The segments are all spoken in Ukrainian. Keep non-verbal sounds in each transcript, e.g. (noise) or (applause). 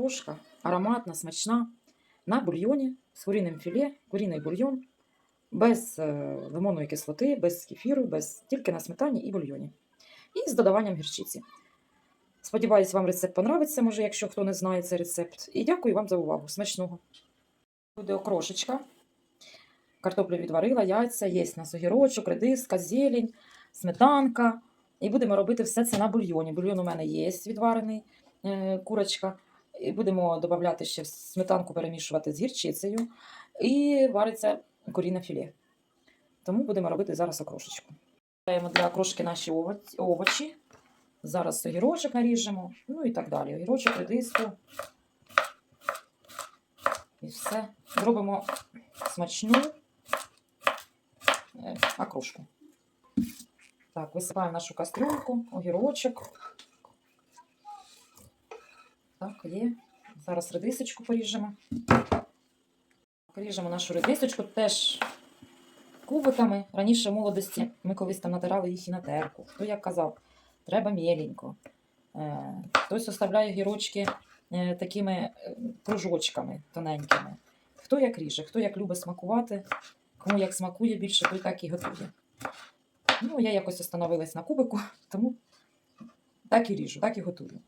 окрошка, ароматна, смачна, на бульйоні з куріним філе, куріний бульйон, без е, лимонної кислоти, без кефіру, без, тільки на сметані і бульйоні. І з додаванням гірчиці. Сподіваюсь, вам рецепт понравиться, може, якщо хто не знає цей рецепт. І дякую вам за увагу. Смачного. Буде окрошечка. Картоплю відварила, яйця, є у нас огірочок, редиска, зелень, сметанка. І будемо робити все це на бульйоні. Бульйон у мене є відварений, е, курочка. І будемо додати ще сметанку перемішувати з гірчицею. І вариться куріне філе. Тому будемо робити зараз окрошечку. Даємо для окрошки наші овочі. Зараз огірочок наріжемо, ну і так далі. Огірочок, редиску. І все. Зробимо смачну е, окрошку. Так, висипаємо нашу кастрюльку, огірочок. Так, є. Зараз редисочку поріжемо. Поріжемо нашу редисочку теж кубиками. Раніше в молодості ми колись там натирали їх і на терку. Хто як казав, треба мєленько. Е, Хтось оставляє гірочки е, такими е, кружочками тоненькими. Хто як ріже, хто як любить смакувати, кому як смакує більше, той так і готує. Ну, я якось остановилась на кубику, (laughs) тому так і ріжу, так і готую.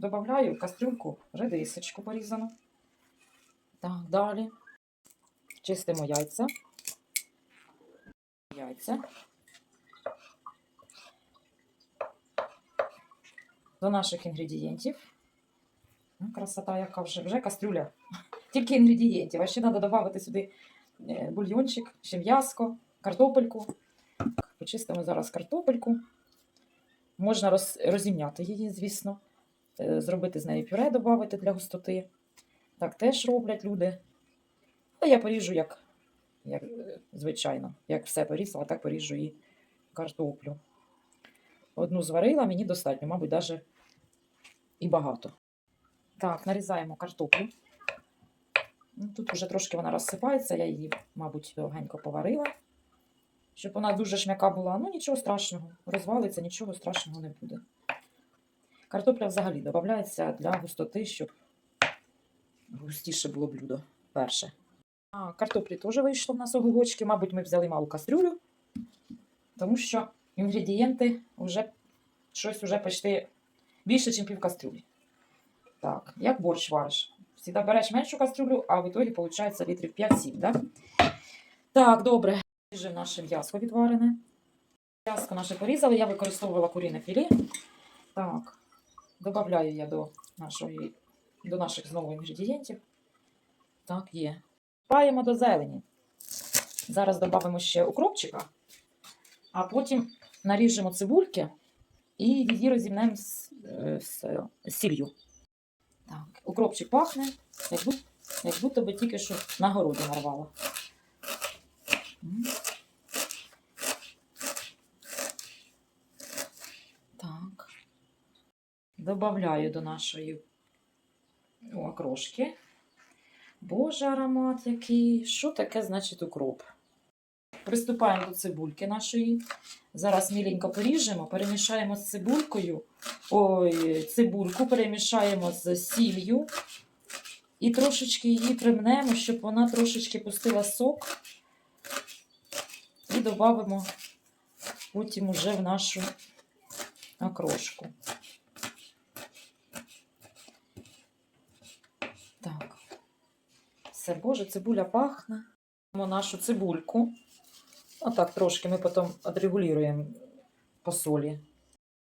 Добавляю в кастрюльку редисочку порізану. Так, далі. Чистимо яйця. Яйця. До наших інгредієнтів. Ну, красота, яка вже, вже кастрюля. (laughs) Тільки інгредієнтів. А ще треба додати сюди е, бульйончик, ще м'яско, картопельку. Почистимо зараз картопельку. Можна роз, розімняти її, звісно. Е, Зробити з нею пюре, додати для густоти. Так теж роблять люди. А я поріжу, як, як звичайно, як все порізала, так поріжу і картоплю. Одну зварила, мені достатньо, мабуть, навіть і багато. Так, нарізаємо картоплю. Ну, Тут вже трошки вона розсипається, я її, мабуть, довгенько поварила, щоб вона дуже шмяка була. Ну, нічого страшного, розвалиться, нічого страшного не буде. Картопля взагалі додається для густоти, щоб густіше було блюдо перше. А, картоплі теж вийшло в нас огурочки. Мабуть, ми взяли малу кастрюлю, тому що інгредієнти вже щось вже почти більше, ніж пів кастрюлі. Так, як борщ вариш. Всегда береш меншу кастрюлю, а в ітогі виходить літрів 5-7, да? Так, добре. Вже наше м'ясо відварене. М'ясо наше порізали, я використовувала куріне філе. Так, додаю я до, нашої, до наших знову інгредієнтів. Так, є. Паємо до зелені. Зараз додамо ще укропчика, а потім наріжемо цибульки і її розімнемо з, е, з, е, з сіллю. Так, укропчик пахне, як будто, як будто би тільки що на городі нарвала. М. Так. Добавляю до нашої окрошки. Боже, аромат який. Що таке значить укроп? Приступаємо до цибульки нашої. Зараз міленько поріжемо, перемішаємо з цибулькою. Ой, цибульку перемішаємо з сіллю і трошечки її примнемо, щоб вона трошечки пустила сок. І додамо потім уже в нашу окрошку. Так. Все, боже, цибуля пахне. Нашу цибульку. Отак трошки ми потім відрегулюємо по солі.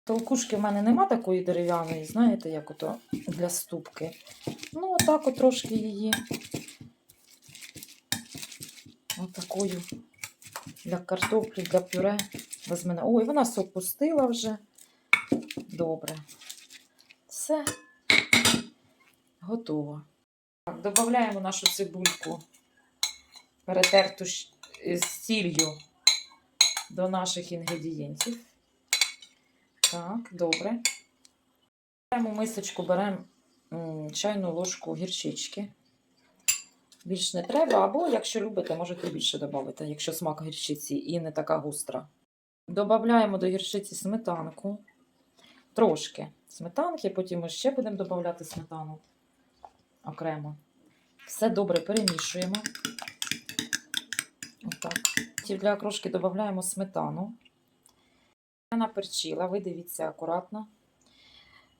Толкушки в мене нема такої дерев'яної, знаєте, як ото для ступки. Ну, отак от трошки її. Отакою для картоплі, для пюре. Візьме. Ой, вона сок пустила вже. Добре. Все. Готово. Так, додаємо нашу цибульку, перетерту з сіллю до наших інгредієнтів. Так, добре. Беремо мисочку, беремо чайну ложку гірчички. Більш не треба, або, якщо любите, можете більше додати, якщо смак гірчиці і не така густра. Додаємо до гірчиці сметанку. трошки сметанки, потім ми ще будемо додавати сметану окремо. Все добре перемішуємо. Отак. Для окрошки додаємо сметану. Я наперчила, ви дивіться акуратно.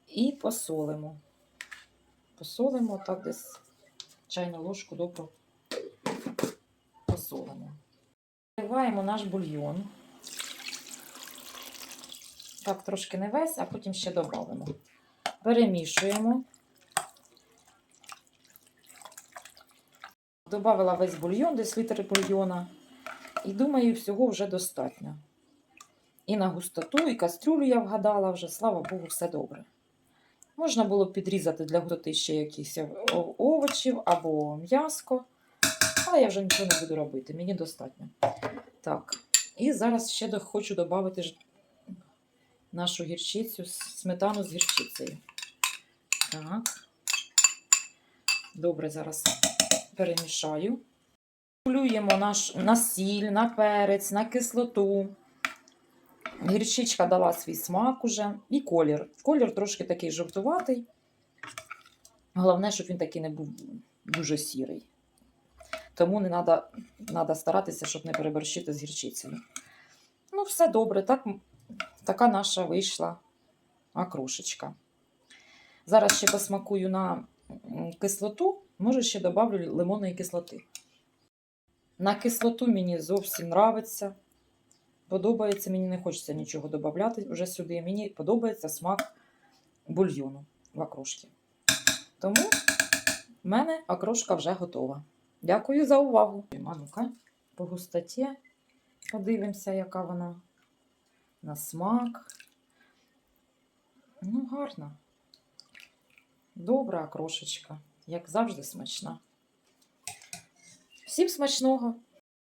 І посолимо. Посолимо так десь чайну ложку добре посолимо. Вливаємо наш бульйон. Так, трошки не весь, а потім ще додамо. Перемішуємо. Добавила весь бульйон, десь літр бульйона. І думаю, всього вже достатньо. І на густоту, і кастрюлю я вгадала вже, слава Богу, все добре. Можна було підрізати для густоти ще якісь овочів або м'яско. Але я вже нічого не буду робити, мені достатньо. Так, і зараз ще хочу додати нашу гірчицю, сметану з гірчицею. Так. Добре, зараз перемішаю. Регулюємо наш на сіль, на перець, на кислоту. Гірчичка дала свій смак уже. І колір. Колір трошки такий жовтуватий. Головне, щоб він такий не був дуже сірий. Тому не треба надо старатися, щоб не переборщити з гірчицею. Ну, все добре. Так, така наша вийшла окрошечка. Зараз ще посмакую на кислоту. Може, ще добавлю лимонної кислоти. На кислоту мені зовсім нравиться. Подобається, мені не хочеться нічого додати вже сюди. Мені подобається смак бульйону в окрошці. Тому в мене окрошка вже готова. Дякую за увагу. А ну-ка, по густоті подивимося, яка вона на смак. Ну, гарна. Добра окрошечка, як завжди, смачна. Всім смачного!